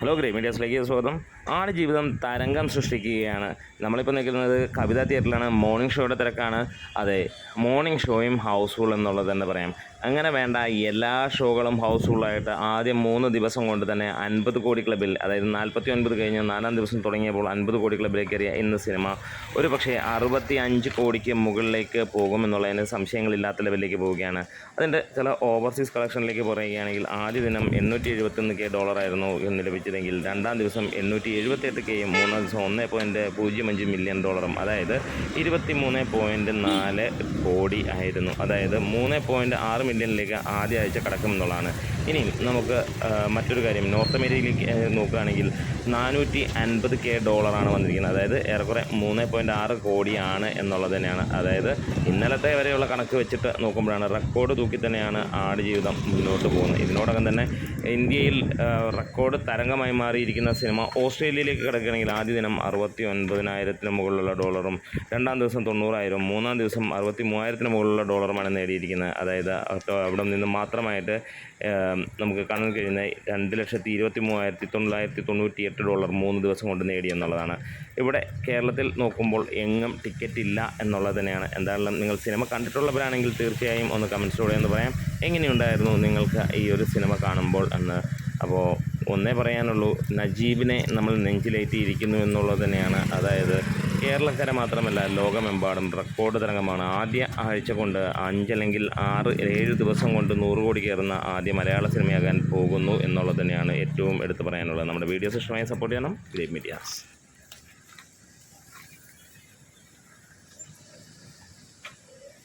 Hello grey മീഡിയാസിലേക്ക് സ്വാഗതം. ജീവിതം തരംഗം സൃഷ്ടിക്കുകയാണ്. നമ്മളിപ്പോൾ നിൽക്കുന്നത് കവിതാ തിയേറ്ററിലാണ് മോർണിംഗ് ഷോയുടെ തിരക്കാണ്. അതെ മോർണിംഗ് ഷോയും ഹൗസ്ഫുൾ എന്നുള്ളത് തന്നെ പറയാം. അങ്ങനെ വേണ്ട എല്ലാ ഷോകളും ഹൗസ്ഫുള്ളായിട്ട് ആദ്യം മൂന്ന് ദിവസം കൊണ്ട് തന്നെ അൻപത് കോടി ക്ലബിൽ അതായത് നാൽപ്പത്തി ഒൻപത് കഴിഞ്ഞ് നാലാം ദിവസം തുടങ്ങിയപ്പോൾ അൻപത് കോടി ക്ലബിലേക്ക് കയറിയ ഇന്ന് സിനിമ. ഒരു പക്ഷേ അറുപത്തി അഞ്ച് കോടിക്ക് മുകളിലേക്ക് പോകുമെന്നുള്ളതിന് സംശയങ്ങളില്ലാത്ത ലെവലിലേക്ക് പോവുകയാണ്. അതിന്റെ ചില ഓവർസീസ് കളക്ഷനിലേക്ക് പറയുകയാണെങ്കിൽ ആദ്യ ദിനം എണ്ണൂറ്റി എഴുപത്തൊന്ന് കെ ഡോളറായിരുന്നു ഇന്ന് ലഭിച്ചതെങ്കിൽ രണ്ടാം ദിവസം എണ്ണൂറ്റി എഴുപത്തെട്ട് കെയും മൂന്നാം ദിവസം ഒന്ന് പോയിന്റ് പൂജ്യം അഞ്ച് മില്യൺ ഡോളറും അതായത് ഇരുപത്തി മൂന്ന് പോയിന്റ് നാല് കോടി ആയിരുന്നു. അതായത് മൂന്ന് പോയിന്റ് ആറ് മില്യണിലേക്ക് ആദ്യ ആഴ്ച കടക്കുമെന്നുള്ളതാണ് ഇനി നമുക്ക് മറ്റൊരു കാര്യം. നോർത്ത് അമേരിക്കയിലേക്ക് നോക്കുകയാണെങ്കിൽ നാനൂറ്റി അൻപത് കെ ഡോളറാണ് വന്നിരിക്കുന്നത്. അതായത് ഏറെക്കുറെ മൂന്ന് പോയിന്റ് ആറ് കോടിയാണ് എന്നുള്ളത് തന്നെയാണ്. അതായത് ഇന്നലത്തെ വരെയുള്ള കണക്ക് വെച്ചിട്ട് നോക്കുമ്പോഴാണ് റെക്കോർഡ് തൂക്കി തന്നെയാണ് ആടുജീവിതം മുന്നോട്ട് പോകുന്നത്. ഇതിനോടകം തന്നെ ഇന്ത്യയിൽ റെക്കോർഡ് തരംഗമായി മാറിയിരിക്കുന്ന സിനിമ ഓസ്ട്രേലിയയിലേക്ക് കിടക്കുകയാണെങ്കിൽ ആദ്യ ദിനം അറുപത്തി ഒൻപതിനായിരത്തിന് മുകളിലുള്ള ഡോളറും രണ്ടാം ദിവസം തൊണ്ണൂറായിരം മൂന്നാം ദിവസം അറുപത്തി മൂവായിരത്തിന് മുകളിലുള്ള ഡോളറുമാണ് നേടിയിരിക്കുന്നത്. അതായത് അട്ടോ- അവിടെ നിന്ന് മാത്രമായിട്ട് നമുക്ക് കാണാൻ കഴിയുന്ന രണ്ട് ലക്ഷത്തി ഇരുപത്തി മൂവായിരത്തി തൊള്ളായിരത്തി തൊണ്ണൂറ്റി എട്ട് ഡോളർ മൂന്ന് ദിവസം കൊണ്ട് നേടി എന്നുള്ളതാണ്. ഇവിടെ കേരളത്തിൽ നോക്കുമ്പോൾ എങ്ങും ടിക്കറ്റ് ഇല്ല എന്നുള്ളത് തന്നെയാണ്. എന്തായാലും നിങ്ങൾ സിനിമ കണ്ടിട്ടുള്ളവരാണെങ്കിൽ തീർച്ചയായും ഒന്ന് കമൻസിലൂടെ എന്ന് പറയാം. എങ്ങനെയുണ്ടായിരുന്നു നിങ്ങൾക്ക് ഈ ഒരു സിനിമ കാണുമ്പോൾ എന്ന്? അപ്പോൾ ഒന്നേ പറയാനുള്ളൂ നജീബിനെ നമ്മൾ നെഞ്ചിലേറ്റിയിരിക്കുന്നു എന്നുള്ളത് തന്നെയാണ്. അതായത് കേരളക്കര മാത്രമല്ല ലോകമെമ്പാടും റെക്കോർഡ് തരംഗമാണ്. ആദ്യ ആഴ്ച കൊണ്ട് അഞ്ചല്ലെങ്കിൽ ആറ് ഏഴ് ദിവസം കൊണ്ട് നൂറ് കോടി കയറുന്ന ആദ്യ മലയാള സിനിമയാകാൻ പോകുന്നു എന്നുള്ളത് തന്നെയാണ് ഏറ്റവും എടുത്തു പറയാനുള്ളത്. നമ്മുടെ വീഡിയോസ് ഇഷ്ടമായി സപ്പോർട്ട് ചെയ്യണം. Great medias